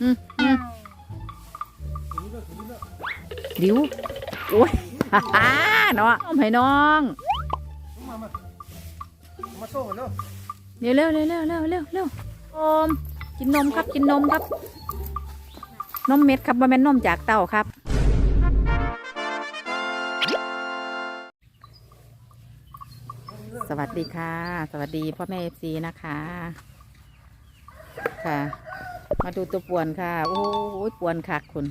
อืมอืมดิวโอ้ยฮ่าเนาะอาให้น้องมามามาโซ่กันเนาะเร็วเร็วเร็วเร็วเร็วเร็วเร็วอมกินนมครับกินนมครับ นมเม็ดครับว่าแม่นนมจากเต้าครับสวัสดีค่ะ สวัสดีพ่อแม่เอฟซีนะคะ ค่ะ มาดูตัวป่วนค่ะ โอ้ยป่วนคักคุณ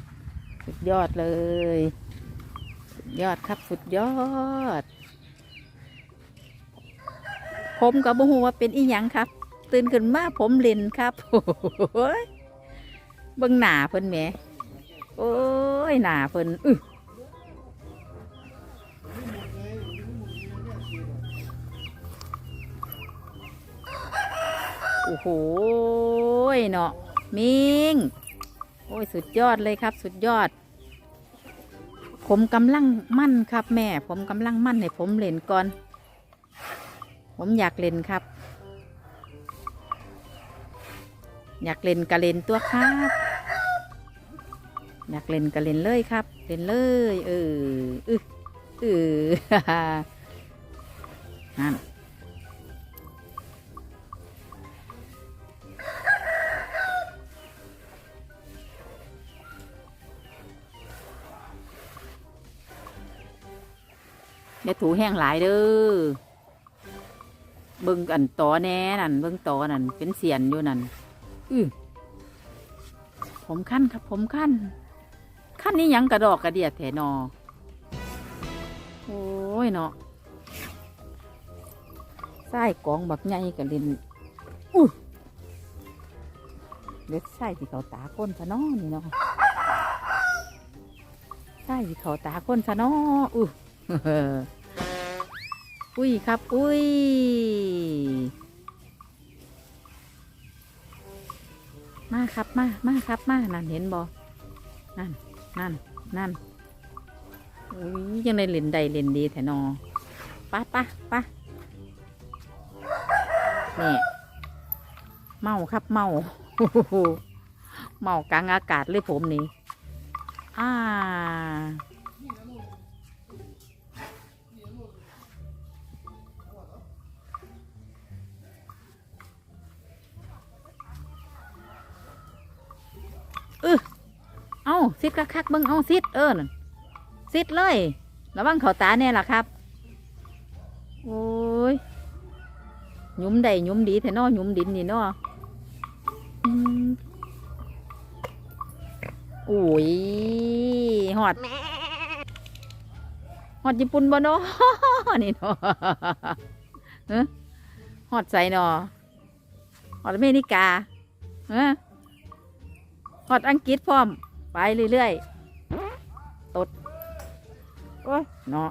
สุดยอดเลยสุดยอดครับสุดยอด ผมกับบ่ฮู้ว่าเป็นอีหยังครับ ตื่นขึ้นมาผมเล่นครับโอ้ยเบิ่งหนาเพิ่นแหมโอ้ยหนาเพิ่นอึโอ้โหเนาะ มิงโอ้ยสุดยอดเลยครับ สุดยอด ผมกำลังมั่นครับ แม่ ผมกำลังมั่นให้ผมเล่นก่อน ผมอยากเล่นครับ อยากเล่นกะเล่นตัวครับ อยากเล่นกะเล่นเลยครับ เล่นเลย เออเออเออนั่น อย่าถูแห้งหลายเด้อเบิ่งอันตอแน่นั่นเบิ่งตอนั่นเป็นเสียนอยู่นั่นอือผมขั้นครับผมขั้นขั้นนี้ยังกระดอกกระเดียดแถนอโอ้ยเนาะไส้กองบักใหญ่กระลินอู้เล็ดไส้ที่เขาตาก้นซะนาะนี่เนาะไส้ที่เขาตาก้นซะนาะอู้ อุ้ยครับ อุ้ย มาครับมา มาครับมา นั่นเห็นบอนั่น นั่น นั่น อุ้ยยังได้เล่นใดเล่นดีแถนอปะปะปะนี่เมาครับเมา เมากลางอากาศเลยผมนี่อ่า ซิดคักๆเบิ้งเอาซิดเออนั่นซิดเลยระวังเขาตาเนี่ยล่ะครับโอ้ยหยุมได้หยุมดีแต่นอหยุมดินนี่นออืมโอ้ยหอดหอดญี่ปุ่นบ่นาะนี่นอหอดใส่นาะหอดอเมริกาเออหอดอังกฤษพร้อม ไปเรื่อยๆ ตด โอ้ยเนาะ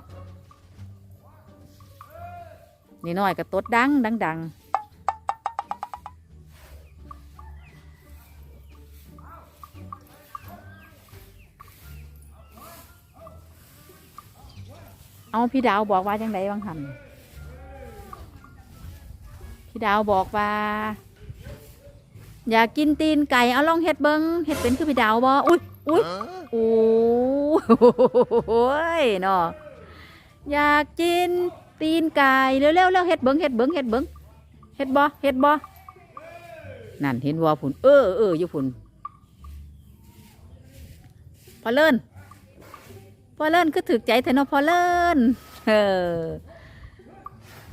นี่น้อยก็ตดดังดังดังเอาพี่ดาวบอกว่าจังไดบ้างหันพี่ดาวบอกว่า อยากกินตีนไก่เอาลองเฮ็ดเบิงเฮ็ดเป็นคือพี่ดาวบ่อุ้ย อุ้ยโอ้ยเนาะอยากกินตีนไก่เร็วๆเร็วเฮ็ดเบิ้งเฮ็ดเบิ้งเฮ็ดเบิ้งเฮ็ดบ่เฮ็ดบ่นั่นเห็นว่าผุนเออเอออยู่ผุนพอเลิ่นพอเลิ่นคือถึกใจแทนอพอเลิ่นเออ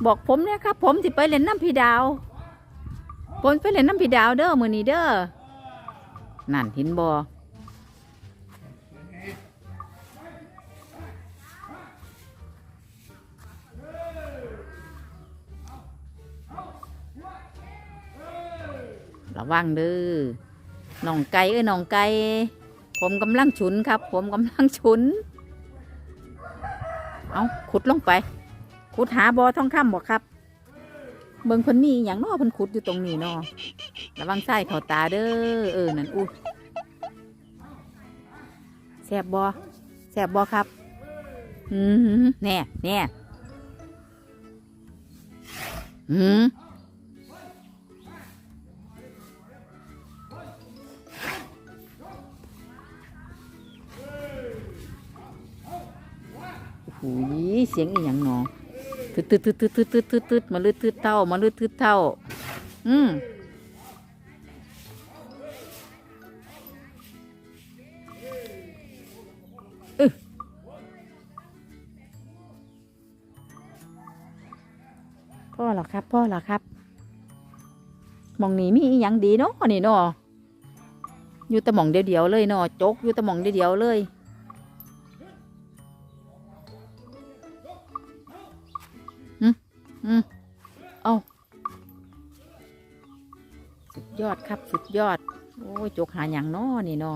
บอกผมเนี่ยครับ ผมสิไปเล่นน้ำพี่ดาว ผมไปเล่นน้ำพี่ดาวเด้อมือนี้เด้อนั่นเห็นบ่ ระวังเด้อน้องไก่เอ้ยน้องไก่ผมกำลังฉุนครับ ผมกำลังฉุน เอาขุดลงไป ขุดหาบอทองคำบอกครับ เบิ่งคนนี้อย่างนอเพิ่นขุดอยู่ตรงนี้นอระวังไส้เขาตาเด้อเออนั่นอู้แสบบอแสบบอครับ อืมแน่แน่อืม ยเสียงอีหยังหนอตึดตึดตึดตึดตึดตึดตึดตึดมาลืดตึดเท่ามาลืดตึดเท่าอืมพ่อหรอครับ พ่อหรอครับ มองนี้มีอีหยังดีเนาะนี่เนาะอยู่แตะหมองเดียวๆเลยเนาะจกอยู่แตะหมองเดียวๆเลย อืมเอาสุดยอดครับ สุดยอด โอ้ยจกหาอย่างน้อนี่นอ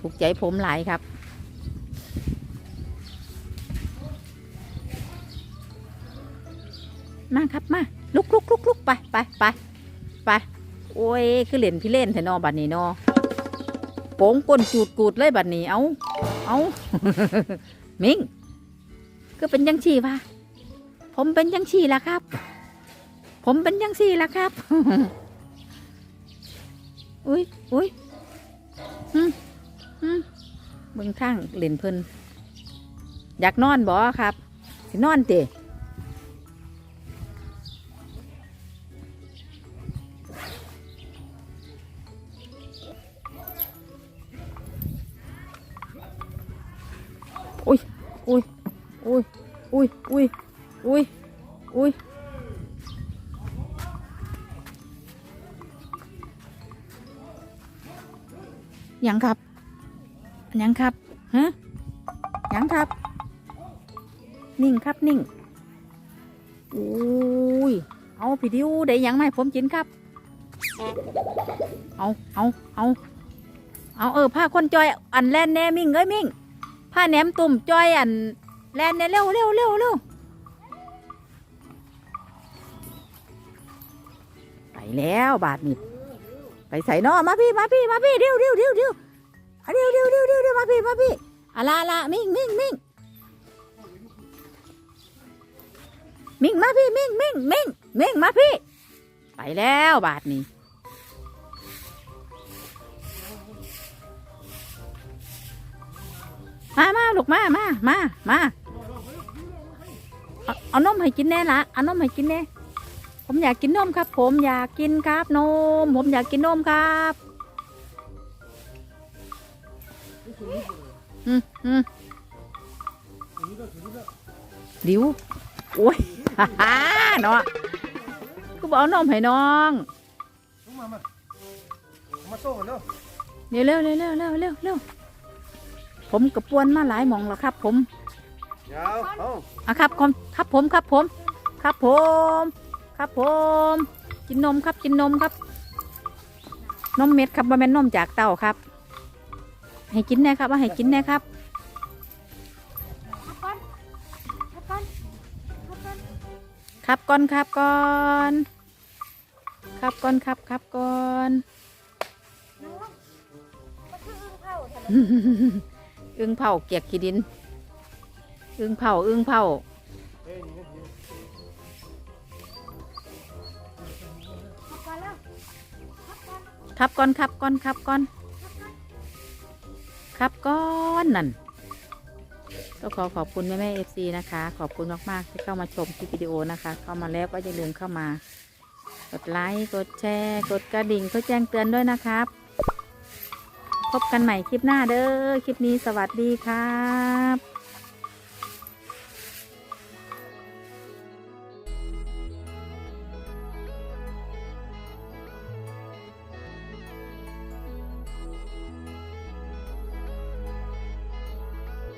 ถูกใจผมหลายครับมาครับมา คือเล่นพี่เล่นแทนอบัดนี้นอโป่งก้นจูดกูดเลยบัดนี้เอาเอามิงก็เป็นยังชีวะผมเป็นยังชีละครับ ผมเป็นยังชีละครับ อุ้ยอุ้ยอืมอืมเบิ่งข้างเล่นเพิ่นอยากนอนบ่ครับสินอนเตะ อุ้ยอุ้ยอุ้ยอุ้ยอุ้ยอุ้ยยังครับยังครับฮะยังครับ นิ่งครับนิ่งอุ้ยเอาพี่ดิวได้ยังไหมผมกินครับ เอาเอาเอาเอาเออผ้าคนจอยอันแลนแน่มิ่งเอ้ยมิ่ง ผ้าแหนมตุ่มจ้อยอันแลนเนี่ยเร็วเร็วเร็วเร็วไปแล้วบาทนี่ไปใส่นอมาพี่มาพี่มาพี่เร็วเร็วเร็วเร็วอะเร็วเร็วเร็วเร็วเร็วมาพี่มาพี่อะลาละมิ่งมิ่งมิ่งมิ่งมาพี่มิ่งมิ่งมิ่งมิ่งมาพี่ ไปแล้วบาทนี่ มามาลูกมามามามาเอาเอานมให้กินแน่ละเอานมให้กินแน่ผมอยากกินนมครับ ผมอยากกินครับนม ผมอยากกินนมครับอืมอืมดิวโอ้ยฮ่าฮ่าเนาะกูบอกเอานมให้น้องลุกมามาเอามาโซ่กันเนาะเร็วเร็วเร็วเร็วเร็วเร็วเร็ว ผมกระปวนมาหลายหมองแล้วครับ ผมเดี๋ยวเอาอะครับผมครับผมครับผม ครับผม ครับผม กินนมครับกินนมครับ นมเม็ดครับบ่แม่นนมจากเต้าครับ ให้กินแน่ครับว่าให้กินแน่ครับ ครับก่อนครับก่อนครับก่อนครับครับก่อนอึ้งเผา เผาเกียกขี้ดิน อึ้งเผาอึ้งเผาเฮ้ยนี่นี่ครับก่อนครับก่อนครับก่อน ครับก่อนนั่นก็ขอขอบคุณแม่แม่เอฟซีนะคะ ขอบคุณมาก ๆ ที่เข้ามาชมคลิปวิดีโอนะคะ เข้ามาแล้วก็อย่าลืมเข้ามากดไลค์กดแชร์ กดกระดิ่งเพื่อแจ้งเตือนด้วยนะครับ พบกันใหม่คลิปหน้าเด้อ คลิปนี้สวัสดีครับ